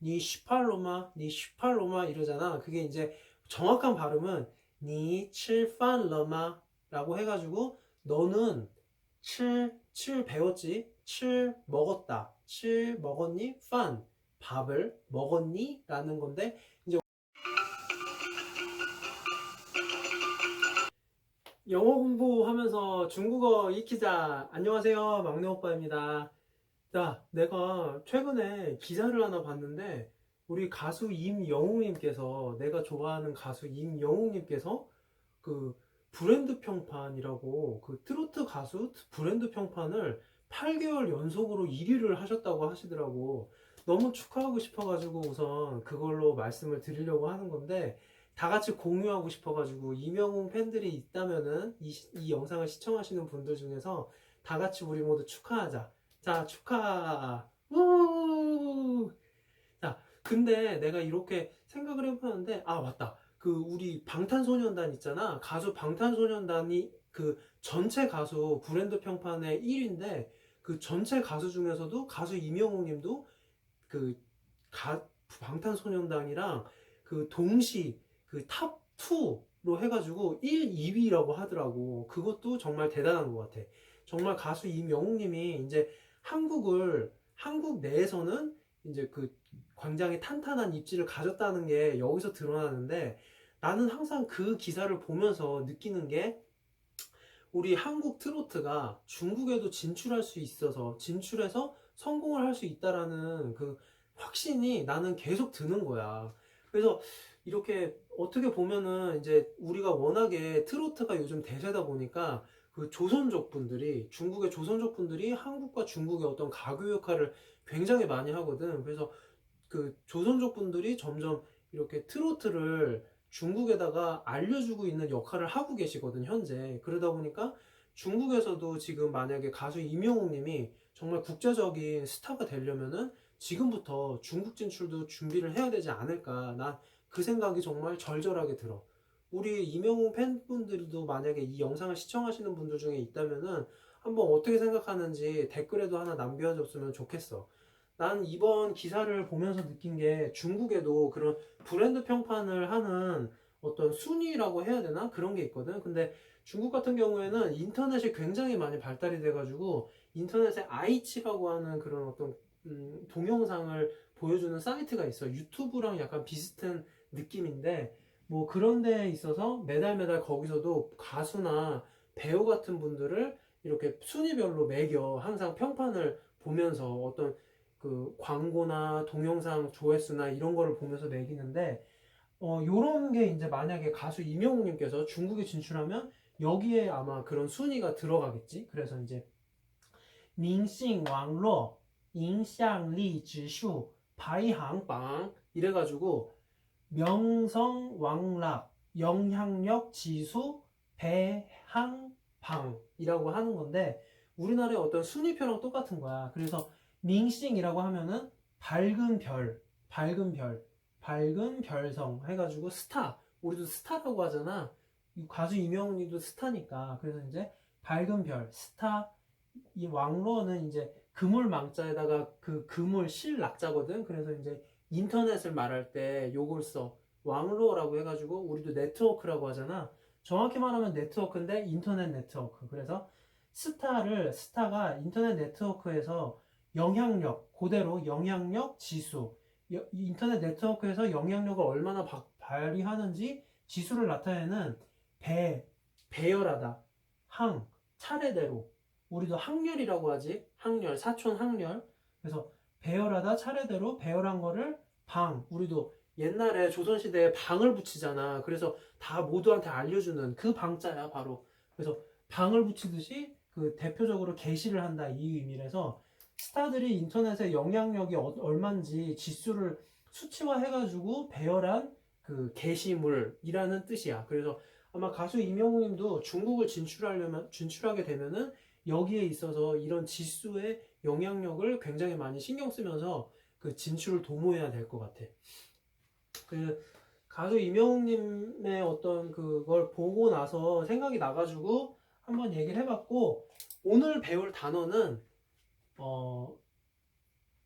니 슈팔로마, 니 슈팔로마 이러잖아. 그게 이제 정확한 발음은 니 칠판러마 라고 해가지고 너는 칠, 칠 배웠지? 칠 먹었다. 칠 먹었니? 판 밥을 먹었니? 라는 건데 이제 영어 공부하면서 중국어 익히자. 안녕하세요. 막내 오빠입니다. 자, 내가 최근에 기사를 하나 봤는데 우리 가수 임영웅님께서 내가 좋아하는 가수 임영웅님께서 그 브랜드 평판이라고 그 트로트 가수 브랜드 평판을 8개월 연속으로 1위를 하셨다고 하시더라고. 너무 축하하고 싶어가지고 우선 그걸로 말씀을 드리려고 하는 건데 다 같이 공유하고 싶어가지고 이명웅 팬들이 있다면은 이, 시- 이 영상을 시청하시는 분들 중에서 다 같이 우리 모두 축하하자. 자, 축하. 우! 자, 근데 내가 이렇게 생각을 해보는데, 아, 맞다. 그, 우리 방탄소년단 있잖아. 가수 방탄소년단이 그 전체 가수 브랜드 평판의 1위인데, 그 전체 가수 중에서도 가수 이명웅 님도 그 가, 방탄소년단이랑 그 동시 그 탑 2로 해가지고 1, 2위라고 하더라고. 그것도 정말 대단한 것 같아. 정말 가수 임영웅 님이 이제 한국을 한국 내에서는 이제 그 굉장히 탄탄한 입지를 가졌다는 게 여기서 드러나는데 나는 항상 그 기사를 보면서 느끼는 게 우리 한국 트로트가 중국에도 진출할 수 있어서 진출해서 성공을 할 수 있다라는 그 확신이 나는 계속 드는 거야. 그래서 이렇게 어떻게 보면은 이제 우리가 워낙에 트로트가 요즘 대세다 보니까 그 조선족 분들이 중국의 조선족 분들이 한국과 중국의 어떤 가교 역할을 굉장히 많이 하거든. 그래서 그 조선족 분들이 점점 이렇게 트로트를 중국에다가 알려주고 있는 역할을 하고 계시거든, 현재. 그러다 보니까 중국에서도 지금 만약에 가수 임영웅 님이 정말 국제적인 스타가 되려면은 지금부터 중국 진출도 준비를 해야 되지 않을까. 난 그 생각이 정말 절절하게 들어. 우리 이명웅 팬분들도 만약에 이 영상을 시청하시는 분들 중에 있다면은 한번 어떻게 생각하는지 댓글에도 하나 남겨줬으면 좋겠어. 난 이번 기사를 보면서 느낀 게 중국에도 그런 브랜드 평판을 하는 어떤 순위라고 해야 되나? 그런 게 있거든. 근데 중국 같은 경우에는 인터넷이 굉장히 많이 발달이 돼가지고 인터넷에 아이치라고 하는 그런 어떤 음, 동영상을 보여주는 사이트가 있어. 유튜브랑 약간 비슷한 느낌인데 뭐 그런 데 있어서 매달 매달 거기서도 가수나 배우 같은 분들을 이렇게 순위별로 매겨. 항상 평판을 보면서 어떤 그 광고나 동영상 조회수나 이런 거를 보면서 매기는데 어 요런 게 이제 만약에 가수 임영웅님께서 중국에 진출하면 여기에 아마 그런 순위가 들어가겠지? 그래서 이제 닝싱 왕로 인상리 지수 바이항방 이래가지고 명성 왕락 영향력 지수 배항방이라고 하는 건데 우리나라의 어떤 순위표랑 똑같은 거야. 그래서 밍싱이라고 하면은 밝은 별, 밝은 별, 밝은 별성 해가지고 스타. 우리도 스타라고 하잖아. 이 가수 이명웅님도 스타니까. 그래서 이제 밝은 별, 스타. 이 왕로는 이제 그물 망자에다가 그 그물 실 낙자거든. 그래서 이제 인터넷을 말할 때 요걸 써. 왕로라고 해가지고 우리도 네트워크라고 하잖아. 정확히 말하면 네트워크인데 인터넷 네트워크. 그래서 스타를 스타가 인터넷 네트워크에서 영향력 그대로 영향력 지수 여- 인터넷 네트워크에서 영향력을 얼마나 바- 발휘하는지 지수를 나타내는 배 배열하다 항 차례대로 우리도 항렬이라고 하지 항렬 사촌 항렬 그래서 배열하다 차례대로 배열한 거를 방 우리도 옛날에 조선시대에 방을 붙이잖아 그래서 다 모두한테 알려주는 그 방자야 바로 그래서 방을 붙이듯이 그 대표적으로 게시를 한다 이 의미에서 스타들이 인터넷에 영향력이 어- 얼마인지 지수를 수치화해가지고 배열한 그 게시물이라는 뜻이야. 그래서 아마 가수 이명웅님도 중국을 진출하려면 진출하게 되면은 여기에 있어서 이런 지수의 영향력을 굉장히 많이 신경 쓰면서 그 진출을 도모해야 될 것 같아. 그 가수 이명웅님의 어떤 그걸 보고 나서 생각이 나가지고 한번 얘기를 해봤고 오늘 배울 단어는 어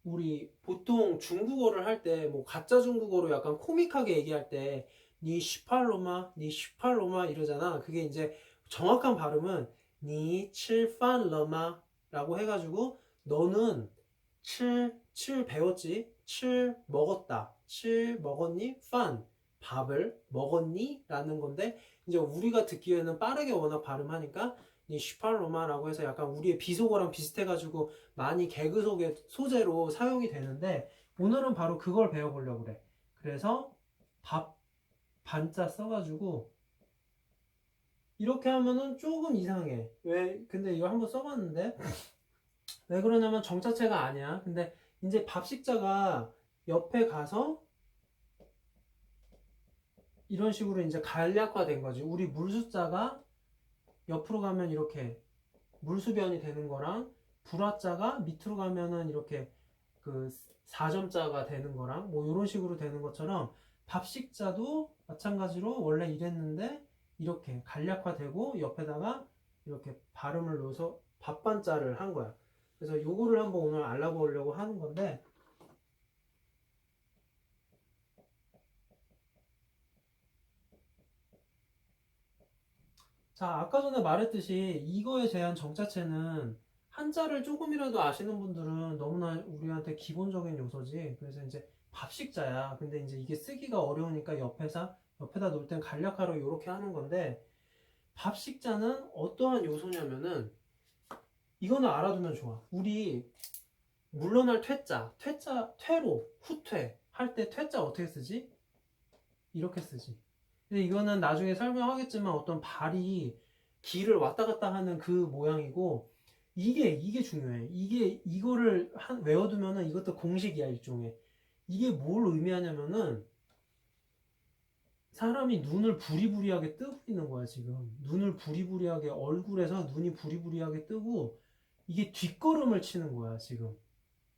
우리 보통 중국어를 할 때 뭐 가짜 중국어로 약간 코믹하게 얘기할 때니 시팔로마 니 시팔로마 이러잖아 그게 이제 정확한 발음은 니 칠판러마 라고 해가지고 너는 칠, 칠 배웠지 칠 먹었다 칠 먹었니 판 밥을 먹었니 라는 건데 이제 우리가 듣기에는 빠르게 워낙 발음하니까 이 슈팔로마라고 해서 약간 우리의 비속어랑 비슷해가지고 많이 개그 속의 소재로 사용이 되는데 오늘은 바로 그걸 배워보려고 그래. 그래서 밥 반자 써가지고 이렇게 하면은 조금 이상해. 왜? 근데 이거 한번 써봤는데 왜 그러냐면 정 자체가 아니야. 근데 이제 밥식자가 옆에 가서 이런 식으로 이제 간략화된 거지. 우리 물숫자가 옆으로 가면 이렇게 물수변이 되는 거랑 불화자가 밑으로 가면은 이렇게 그 4점자가 되는 거랑 뭐 이런 식으로 되는 것처럼 밥식자도 마찬가지로 원래 이랬는데 이렇게 간략화되고 옆에다가 이렇게 발음을 넣어서 밥반자를 한 거야. 그래서 요거를 한번 오늘 알아보려고 하는 건데 자, 아까 전에 말했듯이 이거에 대한 정자체는 한자를 조금이라도 아시는 분들은 너무나 우리한테 기본적인 요소지. 그래서 이제 밥식자야. 근데 이제 이게 쓰기가 어려우니까 옆에서 옆에다 놓을 땐 간략화로 이렇게 하는 건데 밥식자는 어떠한 요소냐면은 이거는 알아두면 좋아. 우리 물러날 퇴자, 퇴자, 퇴로, 후퇴 할 때 퇴자 어떻게 쓰지? 이렇게 쓰지. 근데 이거는 나중에 설명하겠지만 어떤 발이 길을 왔다 갔다 하는 그 모양이고 이게 이게 중요해. 이게 이거를 한, 외워두면은 이것도 공식이야 일종의. 이게 뭘 의미하냐면은 사람이 눈을 부리부리하게 뜨고 있는 거야 지금. 눈을 부리부리하게 얼굴에서 눈이 부리부리하게 뜨고 이게 뒷걸음을 치는 거야 지금.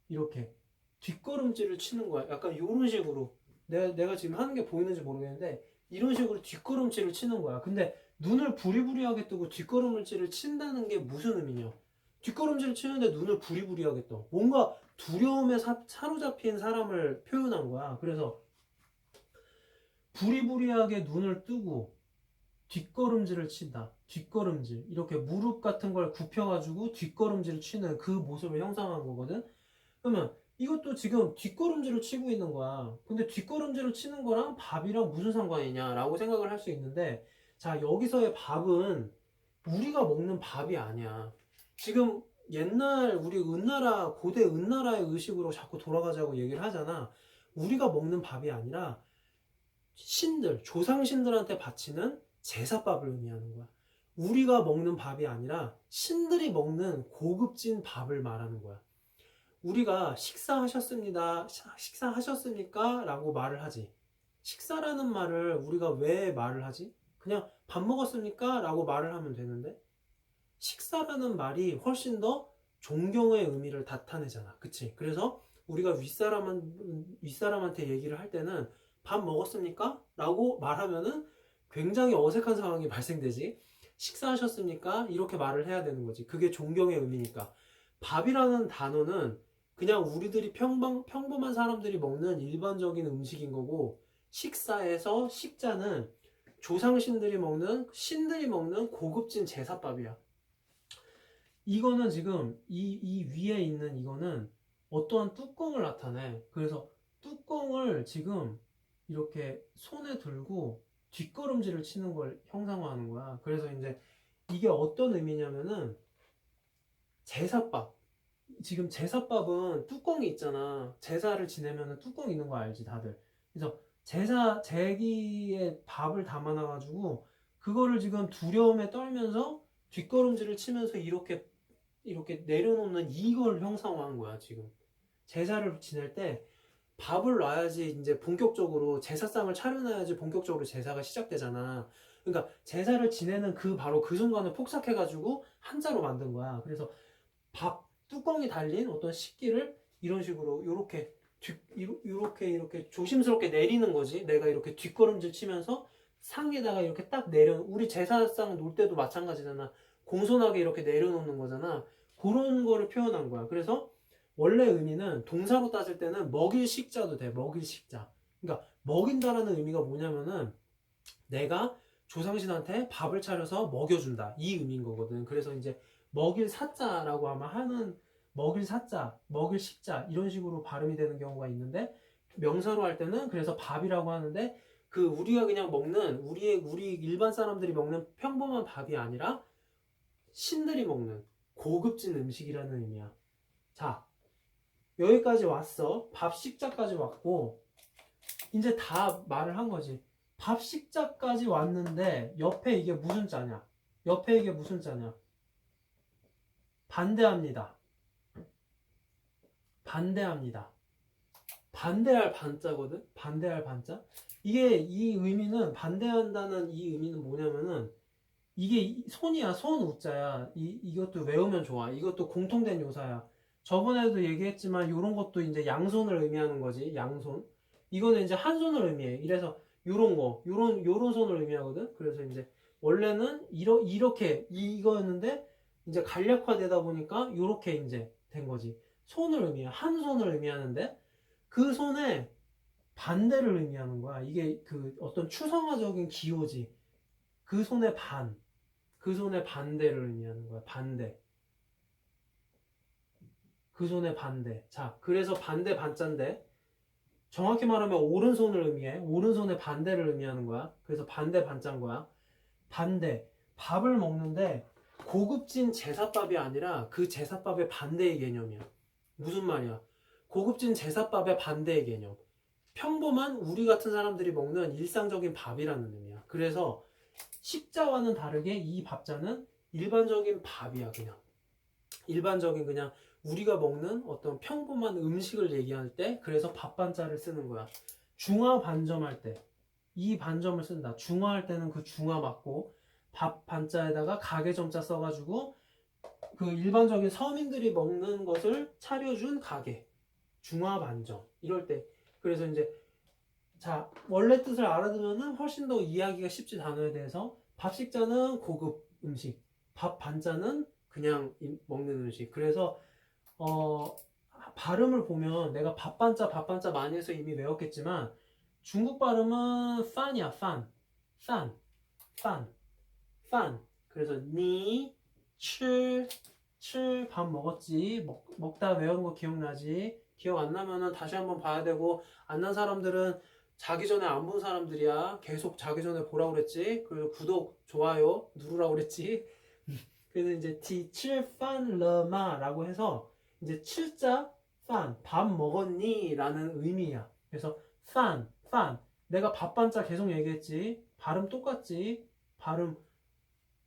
이렇게 뒷걸음질을 치는 거야. 약간 이런 식으로 내가 내가 지금 하는 게 보이는지 모르겠는데 이런 식으로 뒷걸음질을 치는 거야. 근데 눈을 부리부리하게 뜨고 뒷걸음질을 친다는 게 무슨 의미냐? 뒷걸음질을 치는데 눈을 부리부리하게 떠. 뭔가 두려움에 사, 사로잡힌 사람을 표현한 거야. 그래서 부리부리하게 눈을 뜨고 뒷걸음질을 친다. 뒷걸음질. 이렇게 무릎 같은 걸 굽혀가지고 뒷걸음질을 치는 그 모습을 형상한 거거든. 그러면 이것도 지금 뒷걸음질을 치고 있는 거야. 근데 뒷걸음질을 치는 거랑 밥이랑 무슨 상관이냐 라고 생각을 할 수 있는데, 자, 여기서의 밥은 우리가 먹는 밥이 아니야. 지금 옛날 우리 은나라, 고대 은나라의 의식으로 자꾸 돌아가자고 얘기를 하잖아. 우리가 먹는 밥이 아니라 신들, 조상신들한테 바치는 제사밥을 의미하는 거야. 우리가 먹는 밥이 아니라 신들이 먹는 고급진 밥을 말하는 거야. 우리가 식사하셨습니다. 시- 식사하셨습니까? 라고 말을 하지. 식사라는 말을 우리가 왜 말을 하지? 그냥 밥 먹었습니까? 라고 말을 하면 되는데, 식사라는 말이 훨씬 더 존경의 의미를 나타내잖아. 그치? 그래서 우리가 윗사람한, 윗사람한테 얘기를 할 때는 밥 먹었습니까? 라고 말하면은 굉장히 어색한 상황이 발생되지. 식사하셨습니까? 이렇게 말을 해야 되는 거지. 그게 존경의 의미니까. 밥이라는 단어는 그냥 우리들이 평범, 평범한 사람들이 먹는 일반적인 음식인 거고, 식사에서 식자는 조상신들이 먹는, 신들이 먹는 고급진 제사밥이야. 이거는 지금 이, 이 위에 있는 이거는 어떠한 뚜껑을 나타내. 그래서 뚜껑을 지금 이렇게 손에 들고 뒷걸음질을 치는 걸 형상화하는 거야. 그래서 이제 이게 어떤 의미냐면은 제사밥. 지금 제사밥은 뚜껑이 있잖아. 제사를 지내면은 뚜껑 있는 거 알지, 다들. 그래서 제사, 제기에 밥을 담아놔가지고, 그거를 지금 두려움에 떨면서 뒷걸음질을 치면서 이렇게, 이렇게 내려놓는 이걸 형상화한 거야, 지금. 제사를 지낼 때 밥을 놔야지 이제 본격적으로 제사상을 차려놔야지 본격적으로 제사가 시작되잖아. 그러니까 제사를 지내는 그 바로 그 순간을 폭삭해가지고 한자로 만든 거야. 그래서 밥 뚜껑이 달린 어떤 식기를 이런 식으로 이로- 요렇게 이렇게 조심스럽게 내리는 거지. 내가 이렇게 뒷걸음질 치면서 상에다가 이렇게 딱 내려 우리 제사상 놓을 때도 마찬가지잖아. 공손하게 이렇게 내려놓는 거잖아. 그런 거를 표현한 거야. 그래서 원래 의미는 동사로 따질 때는 먹일 식자도 돼. 먹일 식자. 그러니까 먹인다라는 의미가 뭐냐면은 내가 조상신한테 밥을 차려서 먹여준다. 이 의미인 거거든. 그래서 이제 먹일 사자라고 아마 하는 먹일 사자, 먹일 식자 이런 식으로 발음이 되는 경우가 있는데 명사로 할 때는 그래서 밥이라고 하는데 그 우리가 그냥 먹는 우리의 우리 일반 사람들이 먹는 평범한 밥이 아니라 신들이 먹는 고급진 음식이라는 의미야. 자, 여기까지 왔어. 밥 식자까지 왔고 이제 다 말을 한 거지. 밥 식자까지 왔는데 옆에 이게 무슨 자냐? 옆에 이게 무슨 자냐? 반대합니다. 반대합니다. 반대할 반자거든? 반대할 반자? 이게 이 의미는 반대한다는 이 의미는 뭐냐면은 이게 이- 손이야, 손 우자야. 이, 이것도 외우면 좋아. 이것도 공통된 요사야. 저번에도 얘기했지만 이런 것도 이제 양손을 의미하는 거지. 양손. 이거는 이제 한 손을 의미해. 이래서 요런 거, 요런 요런 손을 의미하거든. 그래서 이제 원래는 이러, 이렇게 이거였는데 이제 간략화되다 보니까 요렇게 이제 된 거지. 손을 의미해. 한 손을 의미하는데 그 손에 반대를 의미하는 거야. 이게 그 어떤 추상화적인 기호지. 그 손의 반. 그 손의 반대를 의미하는 거야. 반대. 그 손의 반대. 자, 그래서 반대 반자인데 정확히 말하면 오른손을 의미해. 오른손의 반대를 의미하는 거야. 그래서 반대 반자인 거야. 반대. 밥을 먹는데 고급진 제사밥이 아니라 그 제사밥의 반대의 개념이야. 무슨 말이야? 고급진 제사밥의 반대의 개념. 평범한 우리 같은 사람들이 먹는 일상적인 밥이라는 의미야. 그래서 식자와는 다르게 이 밥자는 일반적인 밥이야, 그냥. 일반적인 그냥 우리가 먹는 어떤 평범한 음식을 얘기할 때 그래서 밥 반자를 쓰는 거야. 중화 반점할 때. 이 반점을 쓴다. 중화할 때는 그 중화 맞고 밥 반자에다가 가게 점자 써가지고 그 일반적인 서민들이 먹는 것을 차려준 가게. 중화 반점. 이럴 때. 그래서 이제 자 원래 뜻을 알아두면은 훨씬 더 이해하기가 쉽지 단어에 대해서 밥식자는 고급 음식 밥 반자는 그냥 이- 먹는 음식. 그래서 어 발음을 보면 내가 밥 반자 밥 반자 많이 해서 이미 외웠겠지만 중국 발음은 판이야 판, 판, 판, 판. 그래서 니, 칠, 칠 밥 먹었지. 먹, 먹다 외운 거 기억나지? 기억 안 나면은 다시 한번 봐야 되고 안 난 사람들은 자기 전에 안 본 사람들이야. 계속 자기 전에 보라고 그랬지. 그리고 구독, 좋아요 누르라고 그랬지. 그래서 이제 티, 칠, 판, 러마라고 해서 이제 칠자, 판, 밥 먹었니? 라는 의미야. 그래서 판, 판. 내가 밥 반자 계속 얘기했지. 발음 똑같지. 발음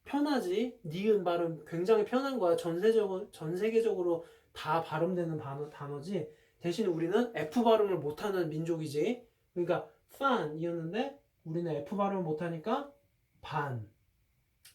편하지. 니은 발음 굉장히 편한 거야. 전세적으로, 전 세계적으로 다 발음되는 단어, 단어지. 대신 우리는 F 발음을 못하는 민족이지. 그러니까 판이었는데 우리는 F 발음을 못하니까 반.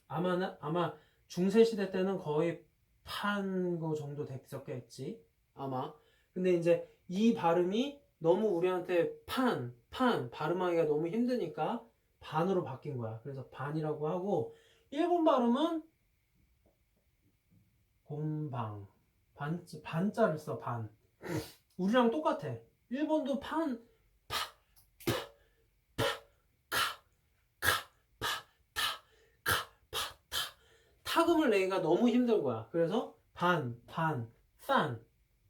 아마는 아마 중세 시대 때는 거의 판 거 정도 됐었겠지. 아마. 근데 이제 이 발음이 너무 우리한테 판, 판 발음하기가 너무 힘드니까 반으로 바뀐 거야. 그래서 반이라고 하고 일본 발음은 곰방 반 반자를 써 반. 우리랑 똑같아. 일본도 판 파, 파, 파, 카, 카, 파, 타, 카, 파, 타. 타금을 내기가 너무 힘든 거야. 그래서 반, 반, 판,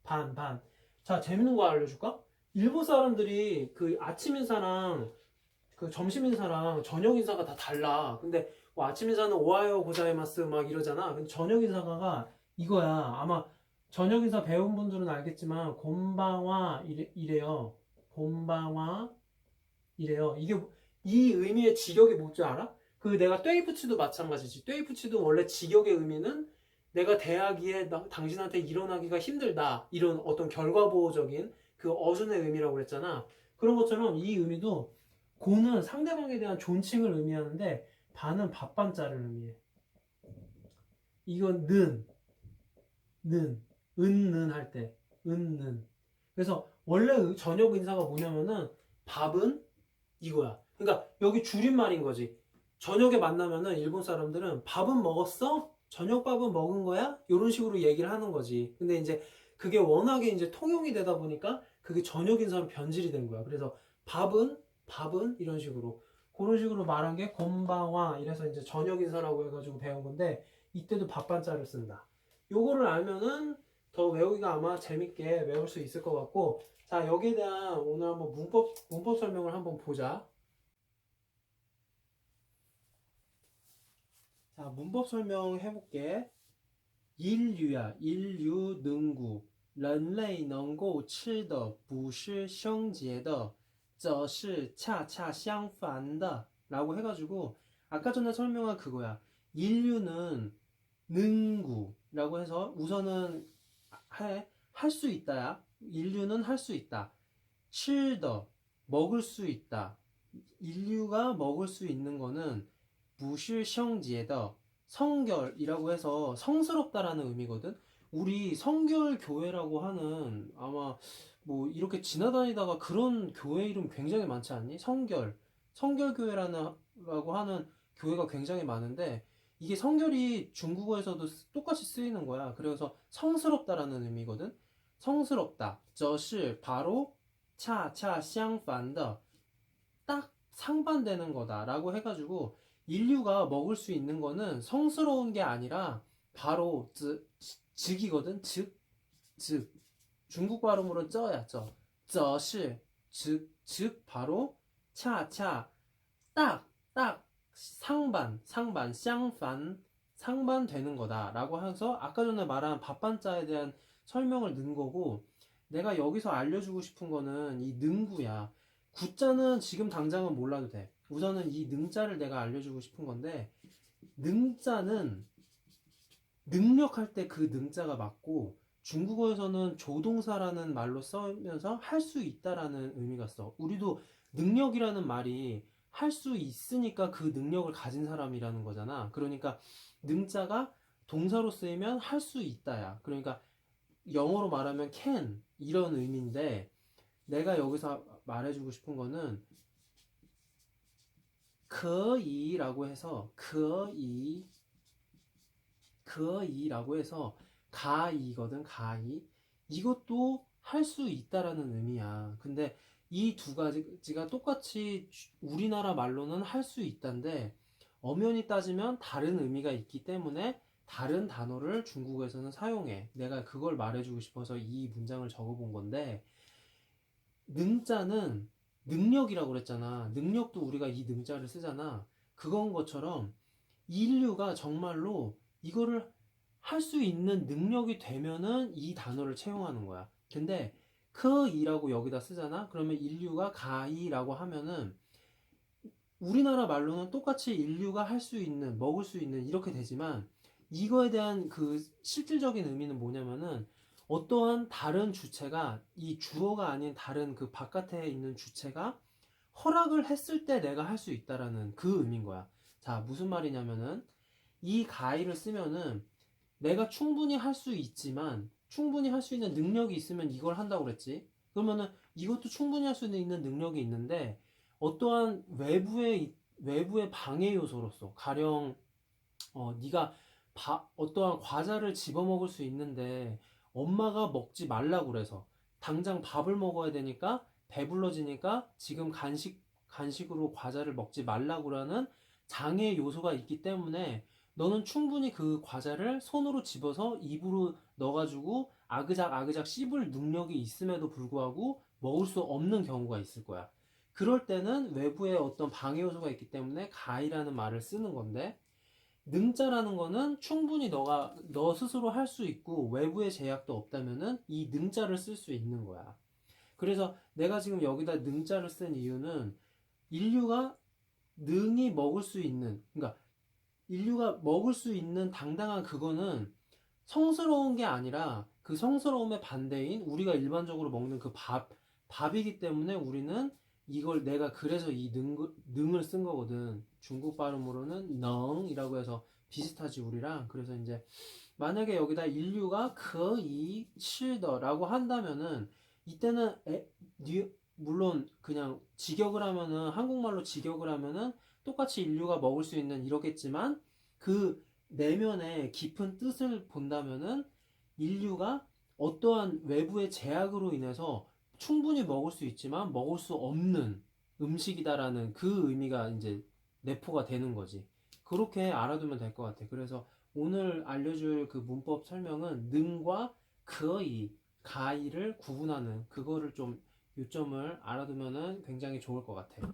반, 반. 자, 재밌는 거 알려줄까? 일본 사람들이 그 아침 인사랑 그 점심 인사랑 저녁 인사가 다 달라. 근데 뭐 아침 인사는 오하요 고자이마스 막 이러잖아. 근데 저녁 인사가 이거야. 아마 저녁 인사 배운 분들은 알겠지만 곤방와 이래, 이래요. 곤방와 이래요. 이게 이 의미의 직역이 뭔지 알아? 그 내가 떼이프치도 마찬가지지. 떼이프치도 원래 직역의 의미는 내가 대하기에 나- 당신한테 일어나기가 힘들다. 이런 어떤 결과보호적인 그 어순의 의미라고 그랬잖아. 그런 것처럼 이 의미도 고는 상대방에 대한 존칭을 의미하는데 반은 밥반자를 의미해. 이건 는, 는, 은는 할 때, 은는. 그래서 원래 의- 저녁 인사가 뭐냐면은 밥은 이거야. 그러니까 여기 줄임말인 거지. 저녁에 만나면은 일본 사람들은 밥은 먹었어? 저녁밥은 먹은 거야? 이런 식으로 얘기를 하는 거지. 근데 이제 그게 워낙에 이제 통용이 되다 보니까 그게 저녁 인사로 변질이 된 거야. 그래서 밥은 밥은 이런 식으로 그런 식으로 말한 게 곤방와 이래서 이제 저녁 인사라고 해가지고 배운 건데 이때도 밥반자를 쓴다. 요거를 알면은 더 외우기가 아마 재밌게 외울 수 있을 것 같고 자 여기에 대한 오늘 한번 문법 문법 설명을 한번 보자. 자 문법 설명 해볼게. 인류야 인류 능구 人类能够吃的不是生节的这是恰恰相反的라고 해가지고 아까 전에 설명한 그거야 인류는 능구라고 해서 우선은 할 수 있다야 인류는 할 수 있다 吃的 먹을 수 있다 인류가 먹을 수 있는 거는 무실성지에다 성결이라고 해서 성스럽다라는 의미거든. 우리 성결 교회라고 하는 아마 뭐 이렇게 지나다니다가 그런 교회 이름 굉장히 많지 않니? 성결, 성결 교회라는 라고 하는 교회가 굉장히 많은데 이게 성결이 중국어에서도 똑같이 쓰이는 거야. 그래서 성스럽다라는 의미거든. 성스럽다. 저시 바로 차차 쌍반더 딱 상반되는 거다라고 해가지고 인류가 먹을 수 있는 거는 성스러운 게 아니라 바로 즉, 즉이거든. 즉, 즉. 중국 발음으로 쩌야 쩌 쩌시 즉, 즉 바로 차차 딱, 딱 상반, 상반, 쌍반 상반 되는 거다라고 해서 아까 전에 말한 밥반자에 대한 설명을 넣은 거고 내가 여기서 알려주고 싶은 거는 이 능구야. 구자는 지금 당장은 몰라도 돼. 우선은 이 능자를 내가 알려주고 싶은 건데 능자는 능력할 때 그 능자가 맞고 중국어에서는 조동사라는 말로 써면서 할 수 있다라는 의미가 써. 우리도 능력이라는 말이 할 수 있으니까 그 능력을 가진 사람이라는 거잖아. 그러니까 능자가 동사로 쓰이면 할 수 있다야. 그러니까 영어로 말하면 can 이런 의미인데 내가 여기서 말해주고 싶은 거는 그이라고 해서 그이 그이라고 해서 가이거든 가이 이것도 할 수 있다라는 의미야. 근데 이 두 가지가 똑같이 우리나라 말로는 할 수 있다인데 엄연히 따지면 다른 의미가 있기 때문에 다른 단어를 중국에서는 사용해. 내가 그걸 말해주고 싶어서 이 문장을 적어본 건데 능자는 능력이라고 그랬잖아 능력도 우리가 이 능자를 쓰잖아 그건 것처럼 인류가 정말로 이거를 할 수 있는 능력이 되면은 이 단어를 채용하는 거야. 근데 크이라고 여기다 쓰잖아. 그러면 인류가 가이라고 하면은 우리나라 말로는 똑같이 인류가 할 수 있는, 먹을 수 있는 이렇게 되지만 이거에 대한 그 실질적인 의미는 뭐냐면은 어떠한 다른 주체가 이 주어가 아닌 다른 그 바깥에 있는 주체가 허락을 했을 때 내가 할 수 있다라는 그 의미인 거야. 자, 무슨 말이냐면은 이 가이를 쓰면은 내가 충분히 할 수 있지만 충분히 할 수 있는 능력이 있으면 이걸 한다고 그랬지. 그러면은 이것도 충분히 할 수 있는 능력이 있는데 어떠한 외부의 외부의 방해 요소로서 가령 어 네가 바- 어떠한 과자를 집어 먹을 수 있는데 엄마가 먹지 말라고 그래서 당장 밥을 먹어야 되니까 배불러지니까 지금 간식 간식으로 과자를 먹지 말라고 하는 장애 요소가 있기 때문에 너는 충분히 그 과자를 손으로 집어서 입으로 넣어가지고 아그작 아그작 씹을 능력이 있음에도 불구하고 먹을 수 없는 경우가 있을 거야. 그럴 때는 외부에 어떤 방해 요소가 있기 때문에 가이라는 말을 쓰는 건데 능자라는 거는 충분히 너가 너 스스로 할 수 있고 외부의 제약도 없다면은 이 능자를 쓸 수 있는 거야. 그래서 내가 지금 여기다 능자를 쓴 이유는 인류가 능히 먹을 수 있는 그러니까 인류가 먹을 수 있는 당당한 그거는 성스러운 게 아니라 그 성스러움의 반대인 우리가 일반적으로 먹는 그 밥, 밥이기 때문에 우리는 이걸 내가 그래서 이 능, 능을 쓴 거거든. 중국 발음으로는 넝이라고 해서 비슷하지 우리랑. 그래서 이제 만약에 여기다 인류가 그이 칠더라고 한다면은 이때는 에, 뉘- 물론 그냥 직역을 하면은 한국말로 직역을 하면은 똑같이 인류가 먹을 수 있는 이러겠지만 그 내면의 깊은 뜻을 본다면은 인류가 어떠한 외부의 제약으로 인해서 충분히 먹을 수 있지만 먹을 수 없는 음식이다라는 그 의미가 이제 내포가 되는 거지. 그렇게 알아두면 될 것 같아. 그래서 오늘 알려줄 그 문법 설명은 능과 그의, 가이를 구분하는 그거를 좀 요점을 알아두면은 굉장히 좋을 것 같아.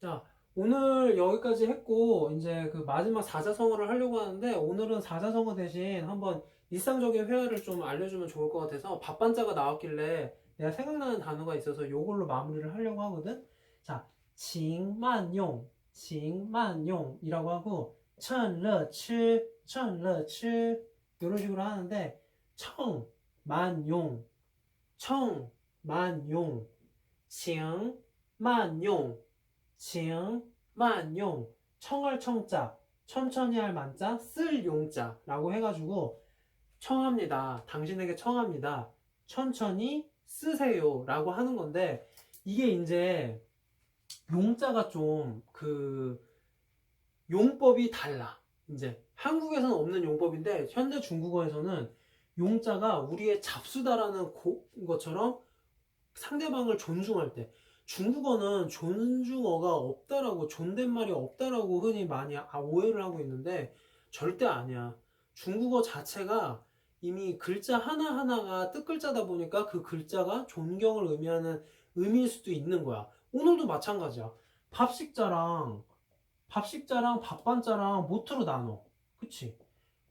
자, 오늘 여기까지 했고 이제 그 마지막 사자성어를 하려고 하는데 오늘은 사자성어 대신 한번 일상적인 회화를 좀 알려주면 좋을 것 같아서 밥반자가 나왔길래 내가 생각나는 단어가 있어서 요걸로 마무리를 하려고 하거든. 자, 칭만용, 칭만용이라고 하고 천러치, 천러치 이런 식으로 하는데 청만용, 청만용, 칭만용, 칭만용, 청할 청자, 천천히 할 만자, 쓸 용자라고 해가지고 청합니다. 당신에게 청합니다. 천천히 쓰세요. 라고 하는 건데, 이게 이제 용자가 좀 그 용법이 달라. 이제 한국에서는 없는 용법인데, 현대 중국어에서는 용자가 우리의 잡수다라는 고- 것처럼 상대방을 존중할 때, 중국어는 존중어가 없다라고, 존댓말이 없다라고 흔히 많이 아- 오해를 하고 있는데, 절대 아니야. 중국어 자체가 이미 글자 하나하나가 뜻글자다 보니까 그 글자가 존경을 의미하는 의미일 수도 있는 거야. 오늘도 마찬가지야. 밥식자랑, 밥식자랑 밥반자랑 모트로 나눠. 그치?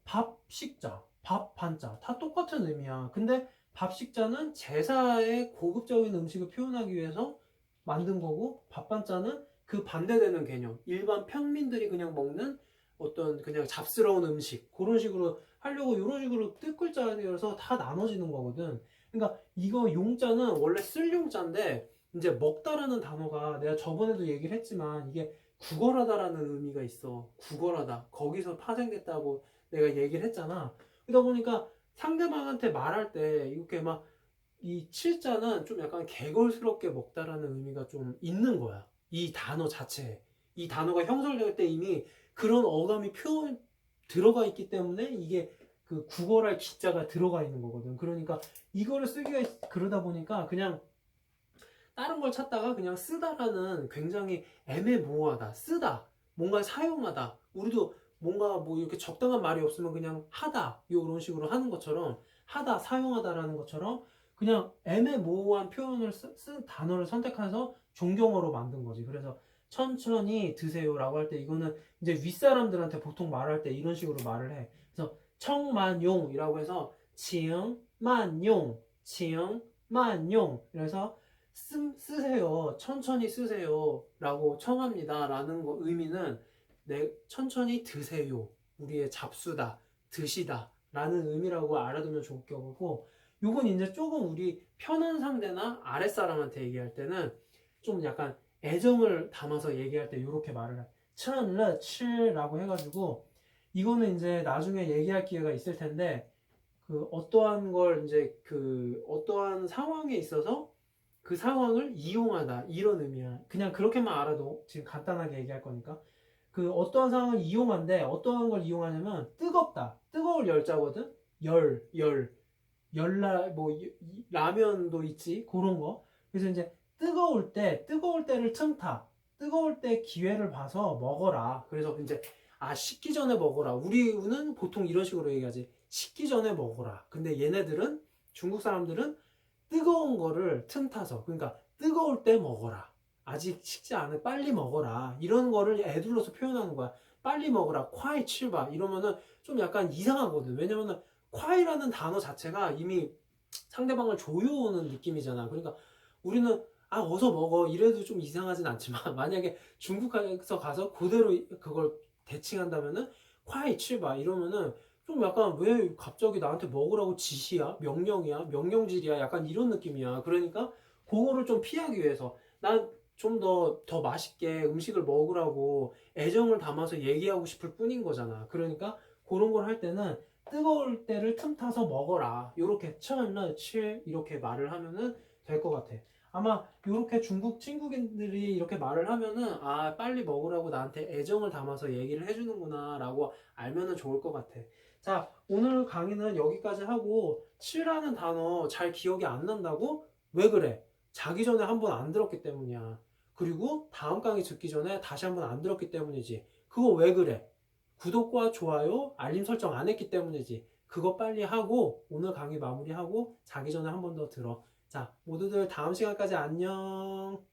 밥식자, 밥반자. 다 똑같은 의미야. 근데 밥식자는 제사의 고급적인 음식을 표현하기 위해서 만든 거고, 밥반자는 그 반대되는 개념. 일반 평민들이 그냥 먹는 어떤 그냥 잡스러운 음식. 그런 식으로 하려고 이런 식으로 뜻글자여서 다 나눠지는 거거든. 그러니까 이거 용자는 원래 쓸 용자인데 이제 먹다라는 단어가 내가 저번에도 얘기를 했지만 이게 구걸하다라는 의미가 있어. 구걸하다. 거기서 파생됐다고 내가 얘기를 했잖아. 그러다 보니까 상대방한테 말할 때 이렇게 막 이 칠자는 좀 약간 개걸스럽게 먹다라는 의미가 좀 있는 거야. 이 단어 자체에. 이 단어가 형성될 때 이미 그런 어감이 표현 들어가 있기 때문에 이게 그 구걸할 기자가 들어가 있는 거거든. 그러니까 이거를 쓰기가 그러다 보니까 그냥 다른 걸 찾다가 그냥 쓰다라는 굉장히 애매모호하다. 쓰다. 뭔가 사용하다. 우리도 뭔가 뭐 이렇게 적당한 말이 없으면 그냥 하다. 이런 식으로 하는 것처럼 하다, 사용하다라는 것처럼 그냥 애매모호한 표현을 쓰, 쓴 단어를 선택해서 존경어로 만든 거지. 그래서 천천히 드세요라고 할 때 이거는 이제 윗사람들한테 보통 말할 때 이런 식으로 말을 해. 그래서 청만용이라고 해서 칭만용, 칭만용. 그래서 쓰, 쓰세요. 천천히 쓰세요라고 청합니다라는 거 의미는 내 천천히 드세요. 우리의 잡수다, 드시다라는 의미라고 알아두면 좋을 거고 요건 이제 조금 우리 편한 상대나 아랫사람한테 얘기할 때는 좀 약간 애정을 담아서 얘기할 때 이렇게 말을 해. 천러 칠라고 해가지고 이거는 이제 나중에 얘기할 기회가 있을 텐데 그 어떠한 걸 이제 그 어떠한 상황에 있어서 그 상황을 이용하다 이런 의미야. 그냥 그렇게만 알아도 지금 간단하게 얘기할 거니까 그 어떠한 상황을 이용한데 어떠한 걸 이용하냐면 뜨겁다. 뜨거울 열자거든. 열, 열, 열라 뭐 라면도 있지 그런 거. 그래서 이제 뜨거울 때 뜨거울 때를 틈타. 뜨거울 때 기회를 봐서 먹어라. 그래서 이제 아 식기 전에 먹어라. 우리는 보통 이런 식으로 얘기하지. 식기 전에 먹어라. 근데 얘네들은 중국 사람들은 뜨거운 거를 틈타서 그러니까 뜨거울 때 먹어라. 아직 식지 않은 빨리 먹어라. 이런 거를 애둘러서 표현하는 거야. 빨리 먹어라. 콰이 칠바 이러면은 좀 약간 이상하거든. 왜냐면은 콰이라는 단어 자체가 이미 상대방을 조여오는 느낌이잖아. 그러니까 우리는 아 어서 먹어. 이래도 좀 이상하진 않지만 만약에 중국에서 가서 그대로 그걸 대칭한다면은 콰이 칠바 이러면은 좀 약간 왜 갑자기 나한테 먹으라고 지시야? 명령이야? 명령질이야? 약간 이런 느낌이야. 그러니까 그거를 좀 피하기 위해서 난 좀더더 맛있게 음식을 먹으라고 애정을 담아서 얘기하고 싶을 뿐인 거잖아. 그러니까 그런 걸 할 때는 뜨거울 때를 틈타서 먹어라. 요렇게 천러 칠 이렇게 말을 하면은 될 것 같아 아마 이렇게 중국 친구들이 이렇게 말을 하면은 아 빨리 먹으라고 나한테 애정을 담아서 얘기를 해주는구나 라고 알면은 좋을 것 같아 자, 오늘 강의는 여기까지 하고 7라는 단어 잘 기억이 안 난다고? 왜 그래? 자기 전에 한 번 안 들었기 때문이야. 그리고 다음 강의 듣기 전에 다시 한 번 안 들었기 때문이지. 그거 왜 그래? 구독과 좋아요, 알림 설정 안 했기 때문이지. 그거 빨리 하고 오늘 강의 마무리하고 자기 전에 한 번 더 들어. 자, 모두들 다음 시간까지 안녕.